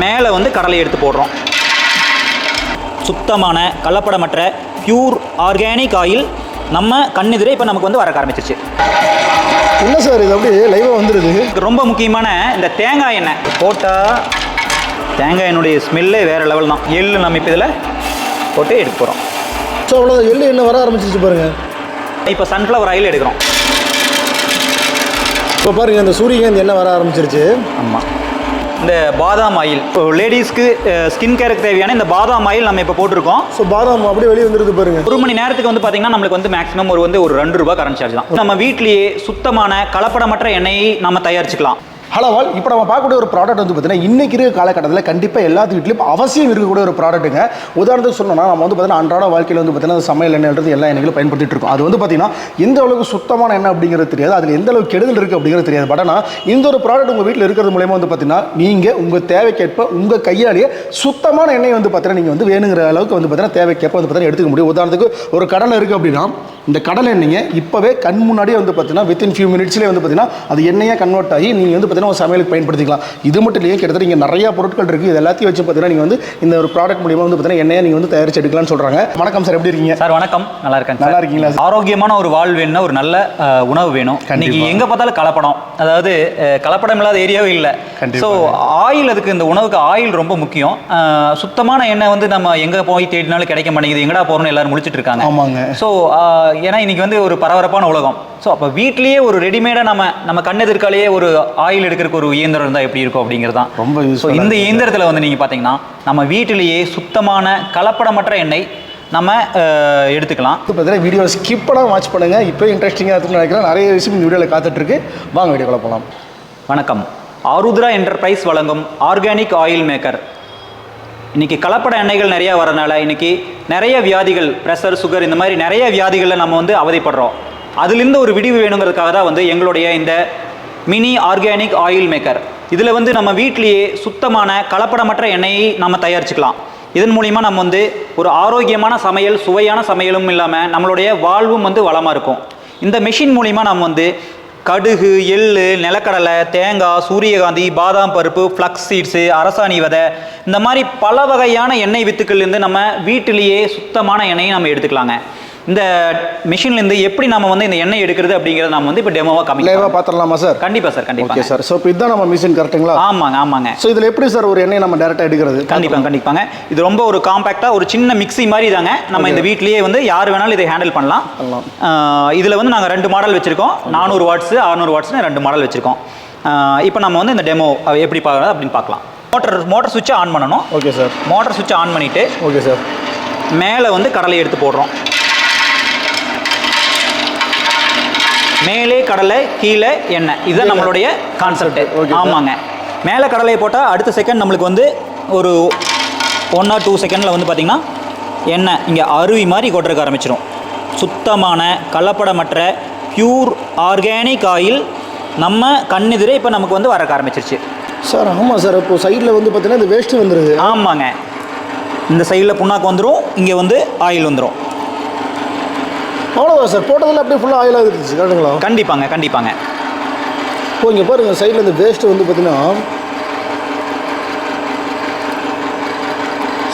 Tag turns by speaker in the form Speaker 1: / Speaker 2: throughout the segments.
Speaker 1: மேலே வந்து கடலை எடுத்து போடுறோம். சுத்தமான கலப்படமற்ற பியூர் ஆர்கானிக் ஆயில் நம்ம கண்ணெதிரே இப்போ நமக்கு வந்து வர ஆரம்பிச்சிருச்சு.
Speaker 2: என்ன சார் இது அப்படியே லைவாக வந்துடுது
Speaker 1: ரொம்ப முக்கியமான இந்த தேங்காய் எண்ணெய். போட்டால் தேங்காய் எண்ணெயுடைய ஸ்மெல்லே வேறு லெவல் தான். எள்ளு நம்ம இப்போ இதில் போட்டு எடுக்க போகிறோம்
Speaker 2: ஸோ அவ்வளோதான் எள்ளு என்ன வர ஆரம்பிச்சிருச்சு பாருங்க.
Speaker 1: இப்போ சன்ஃப்ளவர் ஆயில் எடுக்கிறோம்.
Speaker 2: இப்போ பாருங்க இந்த சூரியகாந்தி என்ன வர ஆரம்பிச்சிருச்சு.
Speaker 1: ஆமாம் இந்த பாதாம் ஆயில். இப்போ லேடிஸ்க்கு ஸ்கின் கேருக்கு தேவையான இந்த பாதாம் ஆயில் நம்ம இப்போ போட்டிருக்கோம்.
Speaker 2: ஸோ பாதாம் அப்படியே வெளியே வந்துருது பாருங்க.
Speaker 1: ஒரு மணி நேரத்துக்கு வந்து பார்த்தீங்கன்னா நம்மளுக்கு வந்து மேக்ஸிமம் ஒரு வந்து ஒரு ரெண்டு ரூபாய் கரண்ட் சார்ஜ் தான் நம்ம வீட்லேயே சுத்தமான கலப்படமற்ற எண்ணெயை நம்ம தயாரிச்சுக்கலாம்.
Speaker 2: ஹலோ வால் இப்போ நம்ம பார்க்கக்கூடிய ஒரு ப்ராடக்ட் வந்து பார்த்தீங்கன்னா இன்னைக்கு இருக்க காலகட்டத்தில் கண்டிப்பாக எல்லாத்து வீட்லையும் அவசியம் இருக்கக்கூடிய ஒரு ப்ராடக்ட்டுங்க உதாரணத்துக்கு சொன்னோம்னா நம்ம வந்து பார்த்தீங்கன்னா அன்றாட வாழ்க்கையில் வந்து பார்த்தீங்கன்னா சமையல் எண்ணெய்ன்றது எல்லா எண்ணெய்களும் பயன்படுத்திட்டு இருக்கோம் அது வந்து பார்த்தீங்கன்னா எந்த அளவுக்கு சுத்தமான எண்ணெய் அப்படிங்கிறது தெரியாது அதில் எந்த அளவுக்கு கெடுதல் இருக்குது அப்படிங்கிறது தெரியாது பட் ஆனால் இந்த ஒரு ப்ராடக்ட் உங்கள் வீட்டில் இருக்கிறது மூலயமா வந்து பார்த்தீங்கன்னா நீங்கள் உங்கள் தேவைக்கேற்ப உங்கள் கையாலேயே சுத்தமான எண்ணெய் வந்து பார்த்தீங்கன்னா நீங்கள் வந்து வேணுங்கிற அளவுக்கு வந்து பார்த்தீங்கன்னா தேவைக்கேற்ப வந்து பார்த்தீங்கன்னா எடுத்துக்க முடியும் உதாரணத்துக்கு ஒரு கடலை இருக்குது அப்படின்னா இந்த கடலை எண்ணெயை இப்போவே கண் முன்னாடியே வந்து பார்த்தீங்கன்னா வித்தின் ஃபியூ மினிட்ஸ்லேயே வந்து பார்த்தீங்கன்னா அது எண்ணெயாக கன்வெர்ட் ஆகி நீங்கள் வந்து பார்த்தீங்கன்னா ஒரு சமையலுக்கு பயன்படுத்திக்கலாம். இது மட்டும் இல்லையே கிட்டத்தட்ட இங்கே நிறைய பொருட்கள் இருக்குது இது எல்லாத்தையும் வச்சு பார்த்தீங்கன்னா நீங்கள் வந்து இந்த ஒரு ப்ராடக்ட் மூலியமாக வந்து பார்த்தீங்கன்னா எண்ணெயை நீங்கள் வந்து தயாரிச்சு எடுக்கலாம்னு சொல்கிறாங்க வணக்கம் சார் எப்படி இருக்கீங்க?
Speaker 1: சார் வணக்கம். நல்லா இருக்கேன்
Speaker 2: நல்லா இருக்கீங்களா?
Speaker 1: ஆரோக்கியமான ஒரு வாழ் வேணும்னா ஒரு நல்ல உணவு வேணும். இன்னைக்கு எங்க பார்த்தாலும் கலப்படம். அதாவது கலப்படம் இல்லாத ஏரியாவே இல்லை. ஸோ ஆயில் அதுக்கு இந்த உணவுக்கு ஆயில் ரொம்ப முக்கியம். சுத்தமான எண்ணெய் வந்து நம்ம எங்க போய் தேடினாலும் கிடைக்க மாட்டேங்குது. எங்கடா போறோம்னு எல்லாரும் முடிச்சிட்டு இருக்காங்க.
Speaker 2: ஆமாங்க.
Speaker 1: ஸோ ஏன்னா இன்னைக்கு வந்து ஒரு பரபரப்பான உலகம். ஸோ அப்போ வீட்லயே ஒரு ரெடிமேடாக நம்ம நம்ம கண்ணெதிர்காலேயே ஒரு ஆயில் எடுக்கிறதுக்கு ஒரு இயந்திரம் இருந்தால் எப்படி இருக்கும் அப்படிங்கிறது தான்
Speaker 2: ரொம்ப
Speaker 1: ஸோ இந்த இயந்திரத்தில் வந்து நீங்கள் பார்த்தீங்கன்னா நம்ம வீட்டிலேயே சுத்தமான கலப்படமற்ற எண்ணெய் நம்ம எடுத்துக்கலாம்.
Speaker 2: பார்த்தீங்கன்னா வீடியோ ஸ்கிப் பண்ணாமல் வாட்ச் பண்ணுங்கள் இப்போ இன்ட்ரெஸ்டிங்காக இருக்குன்னு நினைக்கிறேன். நிறைய விஷயம் இந்த வீடியோவில் காத்துட்ருக்கு. வாங்க வீடியோக்குள்ள போகலாம்
Speaker 1: வணக்கம். ஆருத்ரா என்டர்பிரைஸ் வழங்கும் ஆர்கானிக் ஆயில் மேக்கர் இன்னைக்கு கலப்பட எண்ணெய்கள் நிறைய வரனால இன்னைக்கு நிறைய வியாதிகள் ப்ரெஷர் சுகர் இந்த மாதிரி நிறைய வியாதிகளில் நம்ம வந்து அவதிப்படுறோம். அதுலேருந்து ஒரு விடிவு வேணுங்கிறதுக்காக தான் வந்து எங்களுடைய இந்த மினி ஆர்கானிக் ஆயில் மேக்கர். இதில் வந்து நம்ம வீட்டிலேயே சுத்தமான கலப்படமற்ற எண்ணெயை நம்ம தயாரிச்சுக்கலாம். இதன் மூலிமா நம்ம வந்து ஒரு ஆரோக்கியமான சமையல் சுவையான சமையலும் இல்லாமல் நம்மளுடைய வாழ்வும் வந்து வளமாக இருக்கும். இந்த மெஷின் மூலிமா நம்ம வந்து கடுகு எள்ளு நிலக்கடலை தேங்காய் சூரியகாந்தி பாதாம் பருப்பு ஃப்ளக்ஸ் சீட்ஸு அரசாணி விதை இந்த மாதிரி பல வகையான எண்ணெய் வித்துக்கள்லேருந்து நம்ம வீட்டிலேயே சுத்தமான எண்ணெயை நம்ம எடுத்துக்கலாங்க. இந்த மிஷின்லேருந்து எப்படி நம்ம வந்து இந்த எண்ணெய் எடுக்கிறது அப்படிங்கிறத நம்ம வந்து இப்போ டெமோவாக
Speaker 2: லைவாக
Speaker 1: காமிக்கலாம்.
Speaker 2: பார்த்துடலாமா சார்
Speaker 1: கண்டிப்பாக சார்
Speaker 2: ஓகே
Speaker 1: கண்டிப்பாக
Speaker 2: சார் ஸோ இப்போ இதுதான் நம்ம மிஷின் கரெக்ட்டுங்களா
Speaker 1: ஆமாங்க ஆமாங்க.
Speaker 2: ஸோ இதில் எப்படி சார் ஒரு எண்ணெய் நம்ம டேரெக்டாக எடுக்கிறது?
Speaker 1: கண்டிப்பாங்க கண்டிப்பாங்க. இது ரொம்ப ஒரு காம்பேக்டாக ஒரு சின்ன மிக்ஸி மாதிரி தாங்க. நம்ம இந்த வீட்லயே வந்து யார் வேணாலும் இதை ஹேண்டில் பண்ணலாம். இதுல வந்து நாங்கள் ரெண்டு மாடல் வச்சிருக்கோம். நானூறு வாட்ஸ் அறுநூறு வாட்ஸ்னு ரெண்டு மாடல் வச்சிருக்கோம். இப்போ நம்ம வந்து இந்த டெமோ எப்படி பார்க்குறது அப்படின்னு பார்க்கலாம். மோட்டர் மோட்டர் சுவிட்சை ஆன் பண்ணணும்.
Speaker 2: ஓகே சார்
Speaker 1: மோட்டர் சுவிட்சை ஆன் பண்ணிட்டு
Speaker 2: ஓகே சார்
Speaker 1: மேலே வந்து கடலை எடுத்து போடுறோம். மேலே கடலை கீழே எண்ணெய். இதுதான் நம்மளுடைய கான்செப்ட். ஆமாங்க. மேலே கடலையை போட்டால் அடுத்த செகண்ட் நம்மளுக்கு வந்து ஒரு ஒன் ஆர் டூ செகண்டில் வந்து பார்த்திங்கன்னா எண்ணெய். இங்கே அருவி மாதிரி கொட்டுறக்க ஆரம்பிச்சிடும் சுத்தமான கலப்படமற்ற பியூர் ஆர்கானிக் ஆயில் நம்ம கண்ணெதிரே இப்போ நமக்கு வந்து வரக்க ஆரம்பிச்சிருச்சு.
Speaker 2: சார் ஆமாம் சார். இப்போ சைடில் வந்து பார்த்தீங்கன்னா இந்த வேஸ்ட்டு வந்துடுது
Speaker 1: ஆமாங்க. இந்த சைடில் புண்ணாக்கு வந்துடும் இங்கே வந்து ஆயில் வந்துடும்
Speaker 2: அவ்வளோதான் சார். போட்டதில் அப்படியே ஃபுல்லாக ஆயிலாக இருந்துச்சு. கரெக்டுங்களா
Speaker 1: கண்டிப்பாங்க கண்டிப்பாங்க.
Speaker 2: இப்போ இங்கே பாருங்கள் சைடில் இந்த வேஸ்ட்டு வந்து பார்த்தீங்கன்னா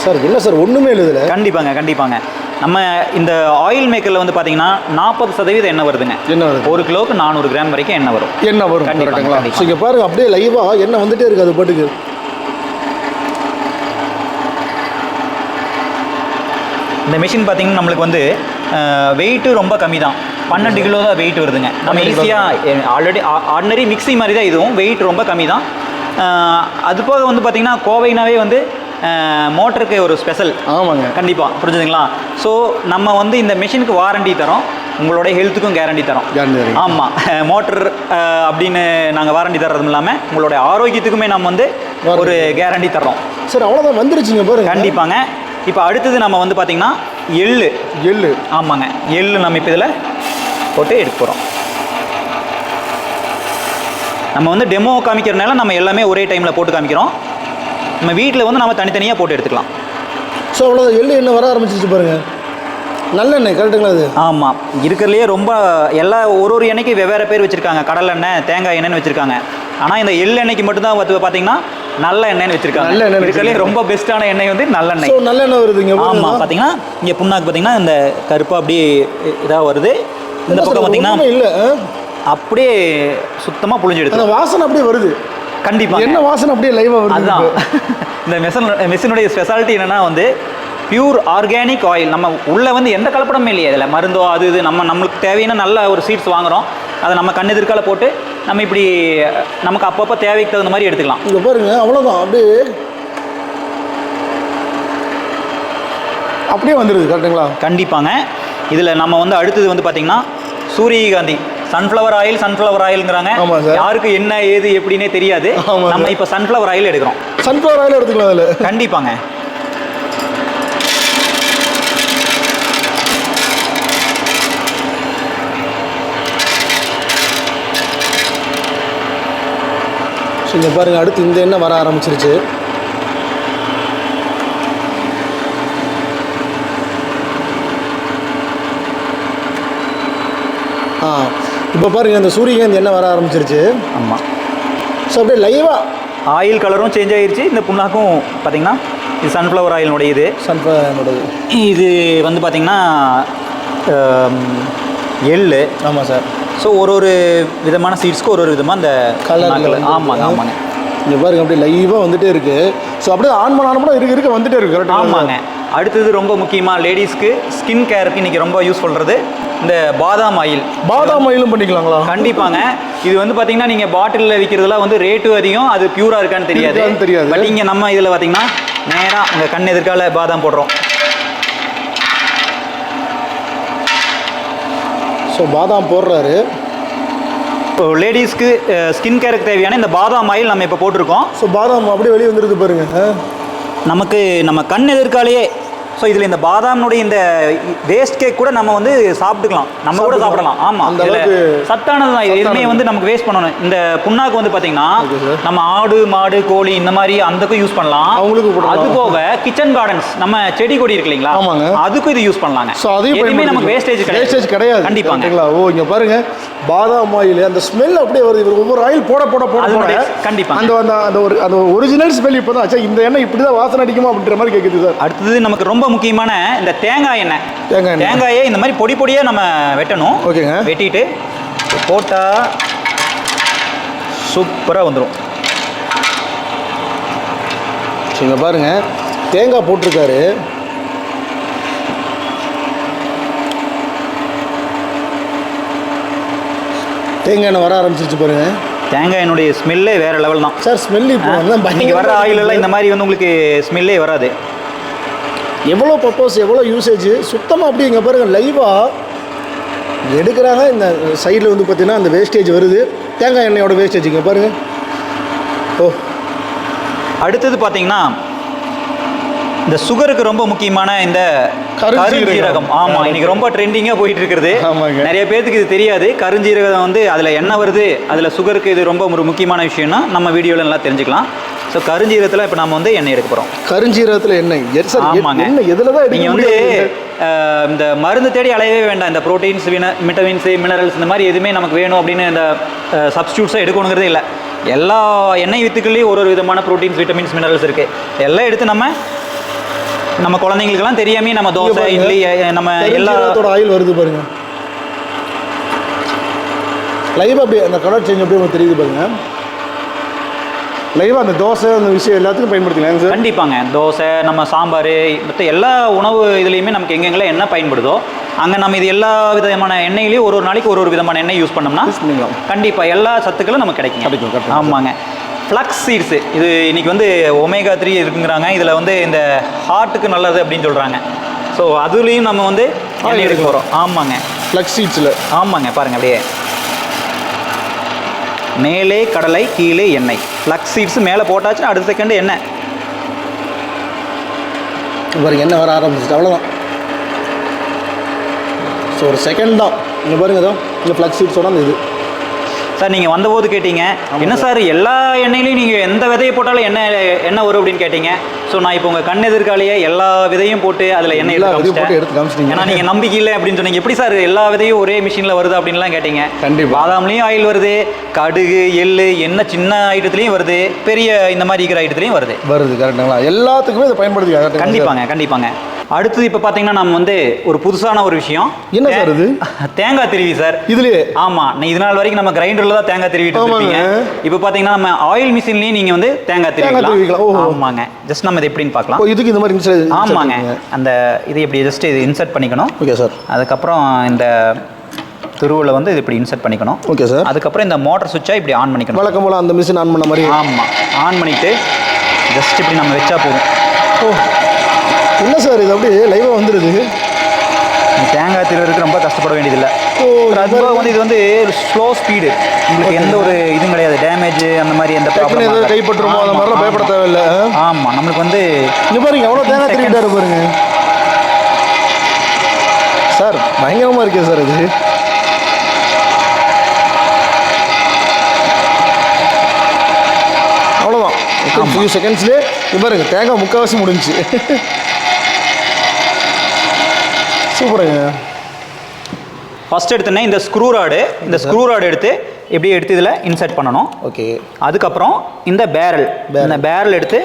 Speaker 2: சார் என்ன சார் ஒன்றுமே இல்லை இதில்.
Speaker 1: கண்டிப்பாங்க கண்டிப்பாங்க. நம்ம இந்த ஆயில் மேக்கரில் வந்து பார்த்தீங்கன்னா நாற்பது சதவீதம் எண்ணெய் வருதுங்க.
Speaker 2: என்ன வருது?
Speaker 1: ஒரு கிலோவுக்கு நானூறு கிராம் வரைக்கும் எண்ணெய் வரும்.
Speaker 2: என்ன வரும் கரெக்டுங்களா. ஸோ இங்கே பாருங்க அப்படியே லைவாக எண்ணெய் வந்துட்டே இருக்கு அது பாட்டுக்கு.
Speaker 1: இந்த மிஷின் பார்த்தீங்கன்னா நம்மளுக்கு வந்து வெயிட்டு ரொம்ப கம்மி தான் பன்னெண்டு கிலோ தான் வெயிட் வருதுங்க. நம்ம ஈஸியாக ஆல்ரெடி ஆர்டினரி மிக்ஸி மாதிரி தான் இதுவும். வெயிட் ரொம்ப கம்மி தான் அது போக வந்து பார்த்தீங்கன்னா கோவைனாவே வந்து மோட்டருக்கு ஒரு ஸ்பெஷல்
Speaker 2: ஆமாங்க.
Speaker 1: கண்டிப்பாக புரிஞ்சுதுங்களா? ஸோ நம்ம வந்து இந்த மிஷினுக்கு வாரண்டி தரோம். உங்களுடைய ஹெல்த்துக்கும் கேரண்டி தரோம். ஆமாம் மோட்டர் அப்படின்னு நாங்கள் வாரண்டி தர்றதும் இல்லாமல் உங்களுடைய ஆரோக்கியத்துக்குமே நம்ம வந்து ஒரு கேரண்டி தர்றோம்.
Speaker 2: சார் அவ்வளோதான் வந்துருச்சுங்க பாருங்க.
Speaker 1: கண்டிப்பாங்க. இப்போ அடுத்தது நம்ம வந்து பார்த்தீங்கன்னா எள்ளு.
Speaker 2: எள்ளு.
Speaker 1: ஆமாங்க. எள்ளு நம்ம இப்போ இதில் போட்டு எடுக்க போகிறோம். நம்ம வந்து டெமோ காமிக்கிறதுனால நம்ம எல்லாமே ஒரே டைமில் போட்டு காமிக்கிறோம். நம்ம வீட்டில் வந்து நம்ம தனித்தனியாக போட்டு எடுத்துக்கலாம்.
Speaker 2: ஸோ அவ்வளோதான் எள்ளு எண்ணெய் வர ஆரம்பிச்சிருச்சு பாருங்க. நல்லெண்ணெய் கரெக்டுங்களா அது?
Speaker 1: ஆமாம் இருக்கிறதுலையே ரொம்ப எல்லா ஒரு ஒரு எண்ணெய்க்கு வெவ்வேறு பேர் வச்சுருக்காங்க. கடலெண்ணெய் தேங்காய் எண்ணெய்னு வச்சுருக்காங்க. ஆனால் இந்த எள் எண்ணெய்க்கு மட்டும்தான் வந்து பார்த்தீங்கன்னா நல்ல எண்ணெய்னு வச்சிருக்காங்க.
Speaker 2: நல்ல எண்ணெய்னு
Speaker 1: இருக்கிறதுலே ரொம்ப பெஸ்ட்டான எண்ணெய் வந்து நல்லெண்ணெய்
Speaker 2: ஸோ நல்லெண்ணெய் வருது இங்கே
Speaker 1: ஆமா பாத்தீங்கன்னா இங்க புண்ணாக்கு பாத்தீங்கன்னா இந்த கருப்பா அப்படியே இதா வருது. இந்த பக்கம் பாத்தீங்கன்னா
Speaker 2: இல்லை
Speaker 1: அப்படியே சுத்தமா புளிஞ்சு எடுத்து
Speaker 2: அந்த வாசனை அப்படியே வருது.
Speaker 1: கண்டிப்பா.
Speaker 2: என்ன வாசனை அப்படியே லைவாக வருது
Speaker 1: அதுதான். இந்த மெஷின் மெஷினுடைய ஸ்பெஷாலிட்டி என்னன்னா வந்து பியூர் ஆர்கானிக் ஆயில் நம்ம உள்ள வந்து எந்த கலப்படமே இல்லையே. இதில் மருந்தோ அது இது நம்ம நம்மளுக்கு தேவையான நல்ல ஒரு சீட்ஸ் வாங்குறோம். அதை நம்ம கண் எதிர்க்கால போட்டு நம்ம இப்படி நமக்கு அப்பப்போ தேவைக்கு தகுந்த மாதிரி எடுத்துக்கலாம்.
Speaker 2: இங்க பாருங்க அவ்வளோதான் அப்படியே அப்படியே வந்துடுது கரெக்டுங்களா
Speaker 1: கண்டிப்பாங்க. இதில் நம்ம வந்து அடுத்தது வந்து பார்த்தீங்கன்னா சூரியகாந்தி. சன்ஃப்ளவர் ஆயில் சன்ஃப்ளவர் ஆயில்ங்கிறாங்க. யாருக்கு என்ன ஏது எப்படின்னே தெரியாது. நம்ம இப்போ சன்ஃப்ளவர் ஆயில் எடுக்கிறோம்.
Speaker 2: சன்ஃப்ளவர் ஆயில் எடுத்துக்கலாம் அதில்.
Speaker 1: கண்டிப்பாங்க.
Speaker 2: ஸோ இங்கே பாருங்கள் அடுத்து இந்த எண்ணெய் வர ஆரம்பிச்சிருச்சு. ஆ இப்போ பாருங்க இந்த சூரியகாந்தி எண்ணெய் வர ஆரம்பிச்சிருச்சு.
Speaker 1: ஆமாம்
Speaker 2: ஸோ அப்படியே லைவாக
Speaker 1: ஆயில் கலரும் சேஞ்ச் ஆயிருச்சு. இந்த புண்ணாக்கும் பார்த்தீங்கன்னா இது சன்ஃப்ளவர் ஆயிலினுடைய இது
Speaker 2: சன்ஃப்ளவர் ஆயிலோடது
Speaker 1: இது வந்து பார்த்தீங்கன்னா எள்ளு.
Speaker 2: ஆமாம் சார்.
Speaker 1: ஸோ ஒரு ஒரு விதமான சீட்ஸ்க்கு ஒரு ஒரு விதமாக அந்த
Speaker 2: வந்து
Speaker 1: ஆமாங்க ஆமாங்க.
Speaker 2: இங்கே பாருங்க அப்படியே லைவாக வந்துட்டே இருக்கு. ஸோ அப்படியே ஆன் பண்ண ஆன் பண்ண இருக்க இருக்க வந்துட்டே இருக்கு. கரெக்டாக
Speaker 1: ஆமாங்க. அடுத்தது ரொம்ப முக்கியமாக லேடிஸ்க்கு ஸ்கின் கேருக்கு இன்னைக்கு ரொம்ப யூஸ் பண்ணுறது இந்த பாதாம் ஆயில்
Speaker 2: பாதாம் ஆயிலும் பண்ணிக்கலாங்களா?
Speaker 1: கண்டிப்பாங்க. இது வந்து பாத்தீங்கன்னா நீங்க பாட்டிலில் விற்கிறதுலாம் வந்து ரேட்டு அதிகம் அது பியூரா இருக்கான்னு தெரியாது.
Speaker 2: தெரியாது.
Speaker 1: பட் இங்க நம்ம இதுல பாத்தீங்கன்னா நேரா உங்க கண் எதிர்க்கால பாதாம் போடுறோம்.
Speaker 2: ஸோ பாதாம் போடுறாரு
Speaker 1: இப்போ லேடிஸ்க்கு ஸ்கின் கேருக்கு தேவையான இந்த பாதாம் ஆயில் நம்ம இப்போ போட்டிருக்கோம்
Speaker 2: ஸோ பாதாம் அப்படியே வெளியே வந்துருது பாருங்க.
Speaker 1: நமக்கு நம்ம கண் எதிர்க்காலேயே ஸோ இதில் இந்த பாதாம்னுடைய இந்த வேஸ்ட் கேக் கூட நம்ம வந்து சாப்பிட்டுக்கலாம். நம்ம கூட சாப்பிடலாம். ஆமாம்
Speaker 2: அந்த
Speaker 1: இதில் சத்தானது தான். எதுவுமே. வந்து நமக்கு வேஸ்ட் பண்ணணும். இந்த புண்ணாக்கு வந்து பார்த்தீங்கன்னா. நம்ம ஆடு மாடு கோழி இந்த மாதிரி அந்தக்கும் யூஸ் பண்ணலாம்.
Speaker 2: அவங்களுக்கு.
Speaker 1: அது போக கிச்சன் கார்டன்ஸ் நம்ம செடி கொடி இருக்கு இல்லைங்களா. அதுக்கும் இது யூஸ் பண்ணலாங்க.
Speaker 2: ஸோ அதையும்
Speaker 1: எதுவுமே நமக்கு வேஸ்டேஜ்
Speaker 2: வேஸ்டேஜ் கிடையாது. கரெக்ட்டுங்களா? ஓ இங்க பாருங்க. பாதாம் ஆயில். அந்த ஸ்மெல் அப்படியே வருது. இவர் ஒவ்வொரு ஆயில் போட போட போட போட. அந்த அந்த அந்த ஒரு அந்த ஒரிஜினல் ஸ்மெல் இப்போ தான் இந்த எண்ணெய் இப்படி தான் வாசனை அடிக்குமா அப்படின்ற மாதிரி கேட்குது சார்
Speaker 1: அடுத்தது நமக்கு ரொம்ப முக்கியமான இந்த தேங்காய் எண்ணெய்.
Speaker 2: தேங்காய் எண்ணெய்.
Speaker 1: தேங்காயை இந்த மாதிரி பொடி பொடியா நம்ம வெட்டணும்.
Speaker 2: ஓகேங்க.
Speaker 1: வெட்டிட்டு போட்டா சூப்பரா வந்துடும்
Speaker 2: ஸோ இங்க பாருங்க. தேங்காய் போட்டிருக்காரு. தேங்காய் எண்ணெய் வர ஆரம்பிச்சிருச்சு பாருங்க.
Speaker 1: தேங்காய் எண்ணெயுடைய ஸ்மெல்லே வேற லெவல் தான்.
Speaker 2: சார் ஸ்மெல் இப்போ வந்து
Speaker 1: வர ஆயில் எல்லாம் இந்த மாதிரி வந்து உங்களுக்கு ஸ்மெல்லே வராது.
Speaker 2: எவ்வளோ பர்பஸ் எவ்வளோ யூசேஜ் சுத்தமாக அப்படி இங்கே பாருங்கள் லைவாக எடுக்கிறாங்க. இந்த சைடில் வந்து பார்த்தீங்கன்னா அந்த வேஸ்டேஜ் வருது. தேங்காய் எண்ணெயோட வேஸ்டேஜ் இங்கே பாருங்கள் ஓ.
Speaker 1: அடுத்தது பார்த்தீங்கன்னா இந்த சுகருக்கு ரொம்ப முக்கியமான இந்த
Speaker 2: கருஞ்சீரகம்.
Speaker 1: ஆமா இன்னைக்கு ரொம்ப ட்ரெண்டிங்காக போயிட்டு இருக்கிறது. நிறைய பேருக்கு இது தெரியாது. கருஞ்சீரகம் வந்து அதில் என்ன வருது அதில் சுகருக்கு இது ரொம்ப ஒரு முக்கியமான விஷயம்னா நம்ம வீடியோவில் நல்லா தெரிஞ்சுக்கலாம். ஸோ கருஞ்சீரகத்தில் இப்போ நம்ம வந்து எண்ணெய் எடுக்க போகிறோம்
Speaker 2: கருஞ்சீரகத்தில் எண்ணெய்.
Speaker 1: ஆமாங்க.
Speaker 2: எண்ணெய் எதில் தான்
Speaker 1: நீங்க
Speaker 2: எடுக்க
Speaker 1: வந்து இந்த மருந்து தேடி அலையவே வேண்டாம். இந்த ப்ரோட்டீன்ஸ் விட்டமின்ஸ் மினரல்ஸ் இந்த மாதிரி எதுவுமே நமக்கு வேணும் அப்படின்னு இந்த சப்ஸ்டியூட்ஸை எடுக்கணுங்கிறதே இல்லை. எல்லா எண்ணெய் வித்துக்கள்லேயும் ஒரு ஒரு விதமான ப்ரோட்டீன்ஸ் விட்டமின்ஸ் மினரல்ஸ் இருக்கு. எல்லாம் எடுத்து நம்ம நம்ம குழந்தைங்களுக்கெல்லாம் தெரியாமே நம்ம தோசை. இட்லி நம்ம எல்லா
Speaker 2: கருஞ்சீரகத்தோட ஆயில் வருது பாருங்க. லைவாக அப்படியே அந்த கலர் சேஞ்ச் அப்படியே உங்களுக்கு தெரியுது பாருங்க. லைவாக அந்த தோசை அந்த விஷயம் எல்லாத்துக்கும் பயன்படுத்திக்கலாம் சார்?
Speaker 1: கண்டிப்பாங்க. தோசை நம்ம சாம்பார் மற்ற எல்லா உணவு இதுலேயுமே நமக்கு எங்கெங்கெல்லாம் என்ன பயன்படுதோ அங்கே நம்ம இது எல்லா விதமான எண்ணெயிலையும் ஒரு ஒரு நாளைக்கு ஒரு ஒரு விதமான எண்ணெய் யூஸ் பண்ணோம்னா கண்டிப்பாக எல்லா சத்துக்களும் நமக்கு கிடைக்கும்
Speaker 2: கிடைக்கும்.
Speaker 1: ஆமாங்க. ஃப்ளக்ஸ் சீட்ஸு இது இன்னைக்கு வந்து ஒமேகா த்ரீ இருக்குங்கிறாங்க. இதில் வந்து இந்த ஹார்ட்டுக்கு நல்லது அப்படின்னு சொல்கிறாங்க ஸோ அதுலேயும் நம்ம வந்து எண்ணெய் எடுக்க போகிறோம் ஆமாங்க.
Speaker 2: ஃப்ளக்ஸ் சீட்ஸில்
Speaker 1: ஆமாங்க. பாருங்க அப்படியே. மேலே கடலை கீழே எண்ணெய். ஃப்ளக்ஸ் சீட்ஸ் மேலே போட்டாச்சுன்னா அடுத்த செகண்டு என்ன?
Speaker 2: பாருங்க என்ன வர ஆரம்பிச்சிச்சு அவ்வளோதான் ஸோ ஒரு செகண்ட் தான். இங்கே பாருங்க இதோ இந்த ஃப்ளக்ஸ் சீட்ஸோட அந்த இது.
Speaker 1: சார் நீங்கள் வந்தபோது கேட்டீங்க. என்ன சார். எல்லா எண்ணெயிலையும் நீங்கள் எந்த விதையை போட்டாலும் எண்ணெய் எண்ணெய் வரும் அப்படின்னு கேட்டீங்க. ஸோ நான் இப்போ உங்கள் கண் எதிர்காலேயே எல்லா விதையும் போட்டு அதில் எண்ணெய் எடுத்து
Speaker 2: போட்டு. எடுத்து காமிச்சிட்டீங்க.
Speaker 1: ஏன்னா நீங்கள் நம்பிக்கை இல்லை அப்படின்னு சொன்னீங்க. எப்படி சார் எல்லா விதையும் ஒரே மிஷினில் வருது அப்படின்லாம் கேட்டீங்க.
Speaker 2: கண்டிப்பா.
Speaker 1: பாதாம்லேயும் ஆயில் வருது கடுகு எள்ளு என்ன சின்ன ஐட்டத்துலேயும் வருது பெரிய இந்த மாதிரி இருக்கிற ஐட்டத்துலேயும் வருது.
Speaker 2: வருது கரெக்டுங்களா எல்லாத்துக்குமே இதை பயன்படுத்தி
Speaker 1: கண்டிப்பாங்க கண்டிப்பாங்க. அடுத்தது இப்போ பார்த்தீங்கன்னா நம்ம வந்து ஒரு புதுசான ஒரு விஷயம்.
Speaker 2: என்ன சார் இது?
Speaker 1: தேங்காய் திருவி சார்.
Speaker 2: இதுலயே?
Speaker 1: ஆமா நீ இது நாள் வரைக்கும் நம்ம கிரைண்டர்ல தான் தேங்காய் திருவிட்டு. இருப்பீங்க இப்போ பாத்தீங்கன்னா நம்ம ஆயில் மிஷின்லயே நீங்க வந்து தேங்காய்
Speaker 2: திருவிக்கலாம்.
Speaker 1: ஆமாங்க. ஜஸ்ட் நம்ம இது எப்படின்னு பார்க்கலாம்.
Speaker 2: இதுக்கு இந்த மாதிரி
Speaker 1: ஆமாங்க. அந்த இது இப்படி ஜஸ்ட் இது இன்சர்ட் பண்ணிக்கணும்.
Speaker 2: ஓகே சார்
Speaker 1: அதுக்கப்புறம் இந்த துருவில் வந்து இது இப்படி இன்சர்ட் பண்ணிக்கணும்.
Speaker 2: ஓகே சார்
Speaker 1: அதுக்கப்புறம் இந்த மோட்டர் சுவிட்சை இப்படி ஆன் பண்ணிக்கணும்.
Speaker 2: வழக்கம் போல அந்த மிஷின் ஆன் பண்ண மாதிரி.
Speaker 1: ஆமா. ஆன் பண்ணிட்டு ஜஸ்ட் இப்படி நம்ம வச்சா போதும்.
Speaker 2: ஓ. என்ன சார் இது அப்படியே லைவாக வந்துடுது
Speaker 1: தேங்காய் திருவருக்கு ரொம்ப கஷ்டப்பட வேண்டியதில்லை. ரொம்ப வந்து இது வந்து ஸ்லோ ஸ்பீடு உங்களுக்கு எந்த ஒரு இதுவும் கிடையாது. டேமேஜ் அந்த மாதிரி எந்த ப்ராப்ளம்
Speaker 2: ஏதாவது கைப்பற்றுமோ அந்த மாதிரிலாம் பயப்பட தேவையில்லை.
Speaker 1: ஆமா. நம்மளுக்கு வந்து
Speaker 2: இங்க பாருங்க எவ்வளோ தேங்காய் திருவிட்டாரு பாருங்க. சார் பயங்கரமா இருக்கே சார் இது. அவ்வளோதான் ஃபியூ செகண்ட்ஸ்லேயே இது பாருங்க தேங்காய் முக்கால்வாசி முடிஞ்சுச்சு. சூப்பருங்க.
Speaker 1: ஃபர்ஸ்ட் எடுத்தோன்னே இந்த ஸ்க்ரூ ராடு இந்த ஸ்க்ரூ ராடு எடுத்து இப்படி எடுத்து இதில் இன்சர்ட் பண்ணணும்.
Speaker 2: ஓகே.
Speaker 1: அதுக்கப்புறம் இந்த பேரல் இந்த பேரல் எடுத்து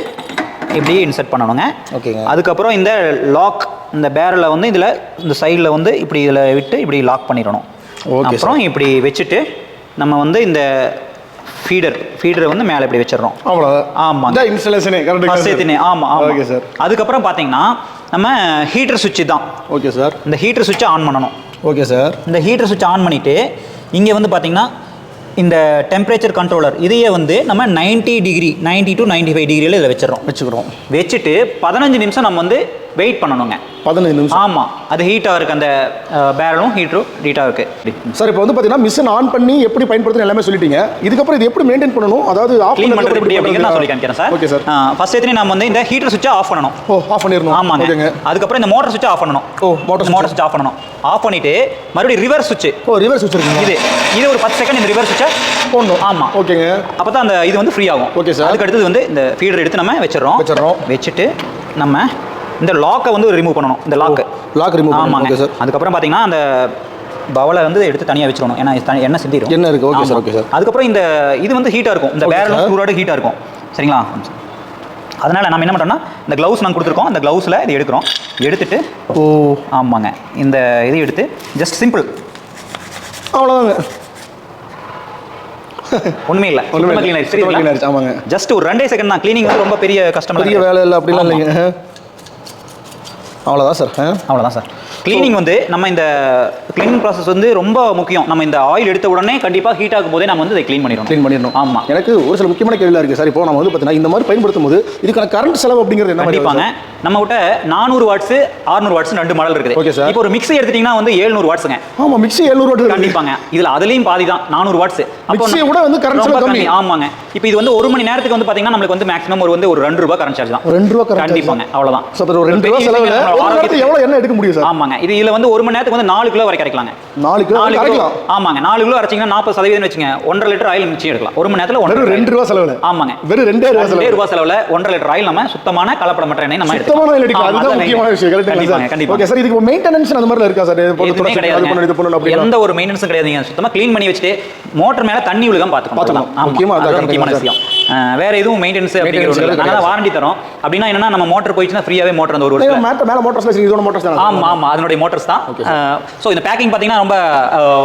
Speaker 1: இப்படி இன்சர்ட் பண்ணணுங்க.
Speaker 2: ஓகேங்க.
Speaker 1: அதுக்கப்புறம் இந்த லாக் இந்த பேரலை வந்து இதில் இந்த சைடில் வந்து இப்படி இதில் விட்டு இப்படி லாக் பண்ணிடணும்.
Speaker 2: Okay,
Speaker 1: அப்புறம் இப்படி வச்சுட்டு நம்ம வந்து இந்த ஃபீடர் ஃபீடரை வந்து மேலே இப்படி வச்சிடுறோம். ஆமாங்க.
Speaker 2: இந்த இன்ஸ்டலேஷனே கரெக்டாக
Speaker 1: ஆமாம் ஆமாம்
Speaker 2: ஓகே சார்.
Speaker 1: அதுக்கப்புறம் பார்த்தீங்கன்னா நம்ம ஹீட்டர் சுவிட்ச் தான்.
Speaker 2: ஓகே சார்
Speaker 1: இந்த ஹீட்டர் சுவிட்சை ஆன் பண்ணணும்.
Speaker 2: ஓகே சார்
Speaker 1: இந்த ஹீட்டர் சுவிட்ச் ஆன் பண்ணிவிட்டு இங்கே வந்து பார்த்தீங்கன்னா இந்த டெம்பரேச்சர் கண்ட்ரோலர் இதையே வந்து நம்ம 90 டிகிரி 90 டு 95 ஃபைவ் டிகிரியில் இதில் வச்சிடறோம்.
Speaker 2: வச்சுக்கிறோம்.
Speaker 1: வச்சுட்டு பதினஞ்சு நிமிஷம் நம்ம வந்து வெயிட் பண்ணணுங்க.
Speaker 2: பதினஞ்சு நிமிஷம்.
Speaker 1: ஆமாம் அது ஹீட்டாக இருக்குது அந்த பேரலும் ஹீட்டரும் ஹீட்டாக இருக்குது
Speaker 2: சார் இப்போ வந்து பார்த்தீங்கன்னா மிஷின் ஆன் பண்ணி எப்படி பயன்படுத்தணும் எல்லாமே சொல்லிட்டீங்க. இதுக்கப்புறம் இது எப்படி மெயின்டைன் பண்ணணும்? அதாவது ஆஃப்
Speaker 1: க்ளீன் பண்ணுறது எப்படி அப்படிங்கிறது நான் சொல்லி காமிக்கிறேன் சார்.
Speaker 2: ஓகே சார்
Speaker 1: ஃபர்ஸ்ட் எத்தனை நம்ம வந்து இந்த ஹீட்டர் சுவிட்சை ஆஃப் பண்ணணும்.
Speaker 2: ஓ ஆஃப் பண்ணிடணும். ஓகேங்க
Speaker 1: அதுக்கப்புறம் இந்த மோட்டர் சுவிட்சை ஆஃப் பண்ணணும்.
Speaker 2: ஓ மோட்டர்
Speaker 1: மோட்டர் சுவிட்ச் ஆஃப் பண்ணணும். ஆஃப் பண்ணிட்டு மறுபடியும் ரிவர்ஸ் சுவிட்ச்
Speaker 2: ஓ ரிவர்ஸ் வச்சிருக்கீங்க
Speaker 1: இது இது ஒரு பத்து செகண்ட் இந்த ரிவர்ஸ் சுவிட்சை
Speaker 2: போடணும்.
Speaker 1: ஆமா.
Speaker 2: ஓகேங்க
Speaker 1: அப்போ தான் அந்த இது வந்து ஃப்ரீ ஆகும்.
Speaker 2: Okay, sir.
Speaker 1: அதுக்கு அடுத்தது வந்து இந்த ஃபீடர் எடுத்து நம்ம வச்சிடறோம்.
Speaker 2: வச்சிடுறோம்.
Speaker 1: வச்சுட்டு நம்ம இந்த லாக்கை வந்து ரிமூவ் பண்ணணும் இந்த லாக்கு
Speaker 2: லாக் ரிமூவ்
Speaker 1: ஆமாங்க.
Speaker 2: ஓகே சார்
Speaker 1: அதுக்கப்புறம் பார்த்தீங்கன்னா அந்த பவலை வந்து எடுத்து தனியாக வச்சிடணும். ஏன்னா எண்ணெய் சிந்திரும்.
Speaker 2: எண்ணெய் இருக்கு. Sir,
Speaker 1: ஆமா.
Speaker 2: okay, sir.
Speaker 1: அதுக்கப்புறம் இந்த இது வந்து ஹீட்டாக இருக்கும். இந்த பேரலும். ஸ்க்ரூரோட ஹீட்டாக இருக்கும். சரிங்களா? அதனால் நம்ம என்ன பண்ணுறோம்னா இந்த க்ளவுஸ் நாங்கள் கொடுத்துருக்கோம். அந்த க்ளவுஸில் இது எடுக்கிறோம். எடுத்துட்டு
Speaker 2: ஓ.
Speaker 1: ஆமாங்க. இந்த இது எடுத்து ஜஸ்ட் சிம்பிள்
Speaker 2: அவ்வளோதாங்க
Speaker 1: இல்லை.
Speaker 2: ஒண்ணுமே இல்லை.
Speaker 1: ஆயிடுச்சு,
Speaker 2: ஆமாங்க.
Speaker 1: ஜஸ்ட் ஒரு ரெண்டே செகண்ட் தான் க்ளீனிங் ரொம்ப பெரிய கஷ்டமாக
Speaker 2: பெரிய வேலை இல்லை அப்படிலாம் இல்லைங்க. அவ்வளோதான் சார்
Speaker 1: அவ்வளோதான் சார் க்ளீனிங் வந்து நம்ம இந்த க்ளீனிங் ப்ராசஸ் வந்து ரொம்ப முக்கியம். நம்ம இந்த ஆயில் எடுத்த உடனே கண்டிப்பாக ஹீட் ஆகும் போதே நம்ம வந்து இதை க்ளீன் பண்ணிடணும்.
Speaker 2: க்ளீன் பண்ணிடணும்.
Speaker 1: ஆமாம்
Speaker 2: எனக்கு ஒரு சில முக்கியமான கேள்வியாக இருக்குது சார் இப்போ நம்ம வந்து பார்த்தீங்கன்னா இந்த மாதிரி பயன்படுத்தும் போது இதுக்கான கரண்ட் செலவு அப்படிங்கிறது என்ன மாதிரி
Speaker 1: கண்டிப்பாங்க. நம்ம கிட்ட நானூறு வாட்ஸ் 600 வாட்ஸ் ரெண்டு மாடல் இருக்குது.
Speaker 2: Okay, sir.
Speaker 1: இப்போ ஒரு மிக்ஸி எடுத்துட்டீங்கன்னா வந்து 700 வாட்ஸுங்க
Speaker 2: ஆமாம் மிக்ஸி எழுநூறு வாட்
Speaker 1: கண்டிப்பாங்க. இதுல அதுலயும் பாதி தான் நானூறு வாட்ஸ்
Speaker 2: மிக்ஸியை விட வந்து current செலவு கம்மி.
Speaker 1: ஆமாங்க. இப்போ இது வந்து ஒரு மணி நேரத்துக்கு வந்து பாத்தீங்கன்னா நம்மளுக்கு வந்து மேக்ஸிமம் ஒரு வந்து ஒரு ரெண்டு ரூபாய் கரண்ட் சார்ஜ் தான்.
Speaker 2: ரெண்டு ரூபா கரண்ட்
Speaker 1: கண்டிப்பாங்க. அவ்வளவுதான்.
Speaker 2: ஸோ ஒரு ரெண்டு ரூபா செலவில்
Speaker 1: விஷயம்
Speaker 2: ஒரு
Speaker 1: நம்மளோட
Speaker 2: நேரத்துக்கு எவ்வளோ எண்ணெய் எடுக்க முடியும் சார்?
Speaker 1: ஆமாங்க. இது இதுல வந்து ஒரு மணி நேரத்துக்கு வந்து நாலு கிலோ வரைக்கும் கிடைக்கலாங்க
Speaker 2: நாலு கிலோ
Speaker 1: நாலு கிலோ. ஆமாங்க. நாலு கிலோ அரைச்சிங்கன்னா நாற்பது சதவீதம் வச்சுங்க. ஒன்றரை லிட்டர் ஆயில் மிச்சம் எடுக்கலாம். ஒரு மணி நேரத்துல ஒன்றரை
Speaker 2: ரெண்டு ரூபா செலவில்?
Speaker 1: ஆமாங்க.
Speaker 2: வெறும் ரெண்டே ரூபா
Speaker 1: ரெண்டே
Speaker 2: செலவு
Speaker 1: ரூபாய் செலவுல ஒன்றரை லிட்டர் ஆயில் நம்ம சுத்தமான கலப்படமற்ற எண்ணெய் நம்ம
Speaker 2: சுத்தமான. எலக்ட்ரிக்
Speaker 1: ஆமா,
Speaker 2: அதுதான் முக்கியமான விஷயம்.
Speaker 1: கண்டிப்பாங்க,
Speaker 2: சார்?
Speaker 1: கண்டிப்பாங்க.
Speaker 2: ஓகே சார் இதுக்கு மெயின்டெனன்ஸ் அந்த மாதிரிலாம் இருக்கா சார்?
Speaker 1: எதுவுமே கிடையாது. எந்த ஒரு மெயின்டெனன்ஸும் கிடையாது. நீங்க சுத்தமா க்ளீன் பண்ணி வச்சுட்டு மோட்டர் மேல தண்ணி விழுகாம பாத்துக்கணும்.
Speaker 2: பாத்துக்கணும்.
Speaker 1: ஆமா,
Speaker 2: முக்கியமா அதான்
Speaker 1: அதுதான் முக்கியமான விஷயம். வேற எதுவும் மெயின்டெனன்ஸ் அப்படிங்கிற
Speaker 2: Maintenance
Speaker 1: ஒரு
Speaker 2: கிடையாது.
Speaker 1: வாரண்டி தரோம். அப்படின்னா என்னன்னா நம்ம மோட்டர் போயிடுச்சுன்னா ஃப்ரீயாவே மோட்டர் அந்த ஒரு வருஷம்
Speaker 2: மேலே வச்சு இதோட மோட்டர்ஸ் தானே
Speaker 1: ஆமா ஆமா அதனுடைய மோட்டர்ஸ் தான். ஸோ இந்த பேக்கிங் பாத்தீங்கன்னா ரொம்ப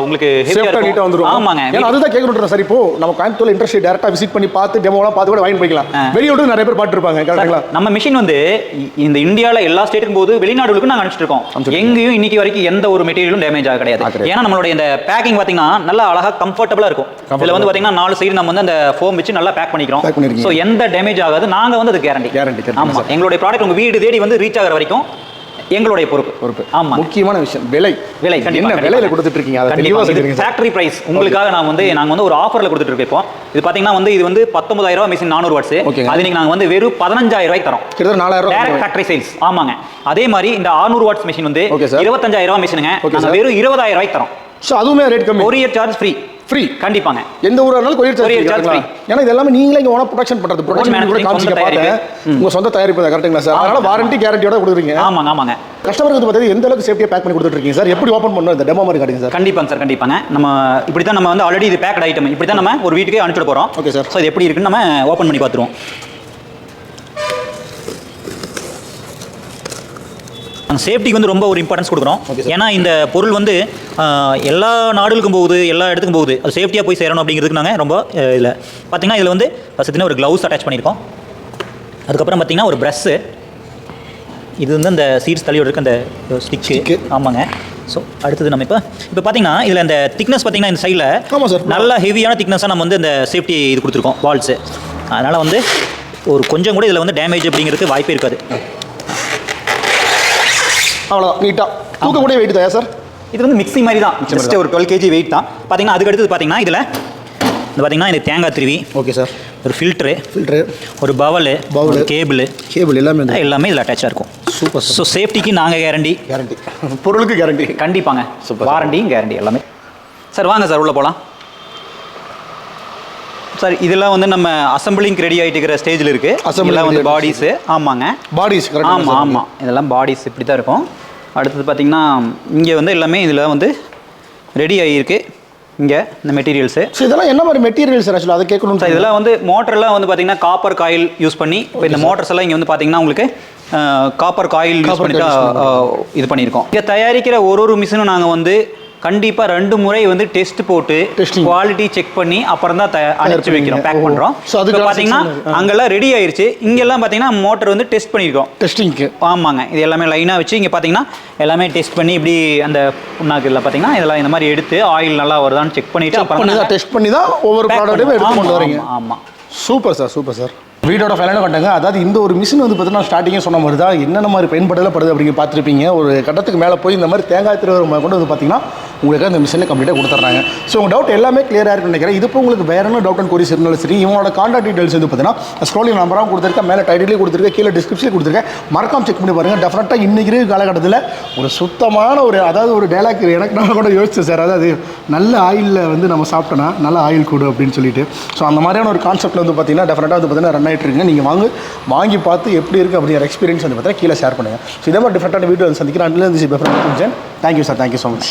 Speaker 1: உங்களுக்கு ஹெவியா
Speaker 2: சேஃப்டா நீட்டா
Speaker 1: இருக்கும்
Speaker 2: வந்துரும்.
Speaker 1: ஆமாங்க.
Speaker 2: ஏன்னா அதுதான் கேட்கணும் சார் இப்போ நம்ம கோயம்புத்தூர்ல இன்ட்ரெஸ்ட் டேரக்டா விசிட் பண்ணி பார்த்து டெமோலாம் பார்த்து கூட வாங்கி போய்க்கலாம். வெளியூட்டு நிறைய பேர் பாட்டு இருப்பாங்க கரெக்ட்டுங்களா
Speaker 1: நம்ம மிஷின் வந்து இந்த இந்தியால எல்லா ஸ்டேட்டுக்கும் போது வெளிநாடுகளுக்கும் நாங்க அனுப்பிச்சிட்டு இருக்கோம். எங்கேயும் இன்னைக்கு வரைக்கும் எந்த ஒரு மெட்டீரியலும் டேமேஜ் ஆக கிடையாது. ஏன்னா நம்மளுடைய இந்த பேக்கிங் பாத்தீங்கன்னா நல்லா அழகா கம்ஃபர்டபுளா இருக்கும். இதுல வந்து பாத்தீங்கன்னா நாலு சைடு நம்ம வந்து அந்த ஃபோம் வச்சு நல்லா பேக் பண்ணிக்கிறோம்.
Speaker 2: பண்ணிருக்கீங்க.
Speaker 1: ஸோ எந்த டேமேஜ் ஆகாது. நாங்க வந்து அது கேரண்டி
Speaker 2: Guarantee, correct,
Speaker 1: ஆமா.
Speaker 2: sir.
Speaker 1: எங்களுடைய ப்ராடக்ட் உங்க வீடு தேடி வந்து ரீச் ஆகிற வரைக்கும் எங்களுடைய பொறுப்பு.
Speaker 2: பொறுப்பு.
Speaker 1: ஆமா.
Speaker 2: முக்கியமான விஷயம் விலை.
Speaker 1: விலை
Speaker 2: என்ன விலையில கொடுத்துட்டு இருக்கீங்க? அதை
Speaker 1: ஃபேக்டரி பிரைஸ் உங்களுக்காக நான் வந்து நாங்க வந்து ஒரு ஆஃபர்ல கொடுத்துட்டு இருக்கோம். இப்போ இது பாத்தீங்கன்னா வந்து இது வந்து 19000 ரூபாய் மிஷின் நானூறு வாட்ஸ்
Speaker 2: ஓகேங்க.
Speaker 1: அது நீங்க நாங்க வந்து வெறும் பதினஞ்சாயிரம் ரூபாய்க்கு தரோம்.
Speaker 2: கிட்டத்தட்ட நாலாயிரம்
Speaker 1: டைரக்ட்
Speaker 2: ரூபாய்
Speaker 1: ஃபேக்டரி சேல்ஸ் ஆமாங்க. அதே மாதிரி இந்த 600 வாட்ஸ் மிஷின் வந்து. இருபத்தஞ்சாயிரம் ரூபாய் மிஷினுங்க. வெறும் இருபதாயிரம் ரூபாய்க்கு தரோம்.
Speaker 2: ஸோ அதுவுமே ரேட் கம்மி.
Speaker 1: கொரியர் சார்ஜ் ஃப்ரீ
Speaker 2: ஃப்ரீ
Speaker 1: கண்டிப்பாங்க.
Speaker 2: எந்த ஊரா இருந்தாலும் கொரியர் சார்ஜ் ஏன்னா இது எல்லாமே நீங்களே இங்க ஓனா ப்ரொடக்ஷன் பண்றது. ப்ரொடக்ஷன் கூட
Speaker 1: சொந்த
Speaker 2: பார்த்தேன். உங்க சொந்த தயாரிப்பு தான் கரெக்ட்டுங்களா சார்? அதனால வாரண்டி கேரண்டியோட கொடுக்குறீங்க?
Speaker 1: ஆமாங்க ஆமாங்க.
Speaker 2: கஸ்டமருக்கு வந்து பார்த்தீங்கன்னா எந்த அளவுக்கு சேஃப்டியாக பேக் பண்ணி கொடுத்துட்டு சார்? எப்படி ஓப்பன் பண்ணணும்? இந்த டெமோ மாதிரி காட்டுங்க சார்.
Speaker 1: கண்டிப்பாங்க சார் கண்டிப்பாங்க. நம்ம இப்படி தான் நம்ம வந்து ஆல்ரெடி இது பேக்கட் ஐட்டம் இப்படி தான் நம்ம ஒரு வீட்டுக்கே அனுப்பிச்சிட போகிறோம்
Speaker 2: Okay, sir.
Speaker 1: ஸோ இது எப்படி இருக்குன்னு நம்ம ஓப்பன் பண்ணி பார்த்துருவோம். அந்த சேஃப்டிக்கு வந்து ரொம்ப ஒரு இம்பார்ட்டன்ஸ் கொடுக்குறோம். ஏன்னா இந்த பொருள் வந்து எல்லா நாடுகளுக்கும் போகுது எல்லா இடத்துக்கும் போகுது. அது சேஃப்டியாக போய் சேரணும் அப்படிங்கிறதுக்கு நாங்கள் ரொம்ப இதில் பார்த்தீங்கன்னா இதில் வந்து ஃபஸ்ட்டு ஒரு க்ளவுஸ் அட்டாச் பண்ணியிருக்கோம். அதுக்கப்புறம் பார்த்தீங்கன்னா ஒரு ப்ரஷ்ஷு இது வந்து அந்த சீட்ஸ் தள்ளியோட இருக்க அந்த. ஸ்டிக்கு ஆமாங்க. ஸோ அடுத்தது நம்ம இப்போ இப்போ பார்த்தீங்கன்னா இதில் அந்த திக்னஸ் பார்த்தீங்கன்னா இந்த சைடில்
Speaker 2: ஆமாம் sir.
Speaker 1: நல்ல ஹெவியான திக்னஸாக நம்ம வந்து இந்த சேஃப்டி இது கொடுத்துருக்கோம் வால்ஸு அதனால் வந்து ஒரு கொஞ்சம் கூட இதில் வந்து டேமேஜ் அப்படிங்கிறதுக்கு வாய்ப்பே இருக்காது.
Speaker 2: அவ்வளோதான் நீட்டாக தூக்கக்கூடிய வெயிட் தான் சார்
Speaker 1: இது வந்து மிக்ஸி மாதிரி தான். ஜஸ்ட் ஒரு டுவெல் கேஜி வெயிட் தான். பார்த்தீங்கன்னா அதுக்கு அடுத்தது பார்த்தீங்கன்னா இதில் இது பார்த்தீங்கன்னா இது தேங்காய் திருவி
Speaker 2: ஓகே சார்
Speaker 1: ஒரு ஃபில்ட்ரு
Speaker 2: ஃபில்ட்ரு
Speaker 1: ஒரு பவலு. ஒரு கேபிள்
Speaker 2: கேபிள் எல்லாமே
Speaker 1: எல்லாமே இதில் அட்டாச்சாக இருக்கும்.
Speaker 2: சூப்பர்
Speaker 1: ஸோ சேஃப்டிக்கு நாங்கள் கேரண்டி
Speaker 2: கேரண்டி பொருளுக்கு கேரண்டி
Speaker 1: கண்டிப்பாங்க. வாரண்டியும் கேரண்டி எல்லாமே. சார் வாங்க சார் உள்ளே போகலாம் சார் இதெல்லாம் வந்து நம்ம அசம்பிளிங் ரெடி ஆகிட்டு இருக்கிற ஸ்டேஜில் இருக்குது இதெல்லாம் வந்து பாடிஸு ஆமாங்க.
Speaker 2: பாடிஸ்
Speaker 1: ஆமாம் ஆமாம் இதெல்லாம் பாடிஸ் இப்படி தான் இருக்கும். அடுத்தது பார்த்தீங்கன்னா இங்கே வந்து எல்லாமே இதில் வந்து ரெடி ஆகியிருக்கு இங்கே இந்த மெட்டீரியல்ஸு
Speaker 2: ஸோ இதெல்லாம் என்ன மாதிரி மெட்டீரியல் சார் ஆக்சுவலாக அதை கேட்கணும்
Speaker 1: சார் இதெல்லாம் வந்து மோட்டர்லாம் வந்து பார்த்தீங்கன்னா காப்பர் காயில் யூஸ் பண்ணி இப்போ இந்த மோட்டர்ஸ் எல்லாம் இங்கே வந்து பார்த்தீங்கன்னா உங்களுக்கு காப்பர் காயில் யூஸ் பண்ணி தான் இது பண்ணியிருக்கோம் இங்கே தயாரிக்கிற ஒரு ஒரு மிஷினும் நாங்கள் வந்து கண்டிப்பாக ரெண்டு முறை வந்து டெஸ்ட் போட்டு. குவாலிட்டி செக் பண்ணி அப்புறம் தான் அனுப்பிச்சு வைக்கிறோம் பேக். பண்ணுறோம்
Speaker 2: So அதுக்கு
Speaker 1: பார்த்தீங்கன்னா. அங்கெல்லாம் ரெடி ஆயிருச்சு. இங்கெல்லாம் பார்த்தீங்கன்னா மோட்டர் வந்து டெஸ்ட் பண்ணியிருக்கோம்.
Speaker 2: டெஸ்டிங்க்கு
Speaker 1: ஆமாங்க. இது எல்லாமே லைனாக வச்சு இங்கே பார்த்தீங்கன்னா எல்லாமே டெஸ்ட் பண்ணி இப்படி அந்த புண்ணாக்குல பார்த்தீங்கன்னா இதெல்லாம் இந்த மாதிரி எடுத்து ஆயில் நல்லா வருதான்னு செக் பண்ணிட்டு
Speaker 2: செக் பண்ணி தான் டெஸ்ட் பண்ணி தான் ஒவ்வொரு ப்ராடக்ட்டையும் எடுத்து கொண்டு வரீங்க.
Speaker 1: ஆமாம்
Speaker 2: சூப்பர் சார் சூப்பர் சார் வீடோட ஃபைனலாக கண்டாங்க அதாவது இந்த ஒரு மிஷின் வந்து பார்த்தீங்கன்னா ஸ்டார்டிங்கே சொன்ன மாதிரி தான் என்னென்ன மாதிரி பயன்படுதல படுது அப்படிங்க பார்த்துருப்பீங்க. ஒரு கட்டத்துக்கு மேலே போய் இந்த மாதிரி தேங்காய் திருவரம் கொண்டு வந்து பார்த்தீங்கன்னா உங்களுக்கு அந்த மிஷினில் கம்ப்ளீட்டாக கொடுத்துட்றாங்க. ஸோ உங்கள் டவுட் எல்லாமே கிளியராக இருக்குன்னு நினைக்கிறேன். இது இப்போ உங்களுக்கு வேற என்ன டவுட் அண்ட் கொரிஸ் இருந்தாலும் சரி இவங்களோட காண்டாக்ட் டீடைல்ஸ் வந்து பார்த்தீங்கன்னா ஸ்க்ரோலிங் நம்பராகவும் கொடுத்துருக்கேன் மேலே டைட்டிலே கொடுத்துருக்கேன் கீழே டிஸ்கிரிப்ஷன் கொடுத்துருக்கேன். மறக்காம செக் பண்ணி பாருங்கள் டெஃபினட்டாக இன்னைக்கு காலகட்டத்தில் ஒரு சுத்தமான ஒரு அதாவது ஒரு டைலாக் எனக்கு நான் கூட யோசிச்சேன் சார். அதாவது நல்ல ஆயிலில் வந்து நம்ம சாப்பிட்டோன்னா நல்ல ஆயில் கூடு அப்படின்னு சொல்லிட்டு. ஸோ அந்த மாதிரியான ஒரு கான்செப்ட்டில் வந்து பார்த்தீங்கன்னா டெஃபினட்டாக வந்து பார்த்தீங்கன்னா ரன் இருக்குங்க நீங்கள் வாங்க வாங்கி பார்த்து எப்படி இருக்குது அப்படிங்கிற எக்ஸ்பீரியன்ஸ் வந்து பார்த்தீங்கன்னா கீழே ஷேர் பண்ணுங்கள் ஸோ இதே மாதிரி டிஃப்ரெண்ட்டான வீடியோ வந்து சந்திக்கிறேன். Until thank you sir thank you so much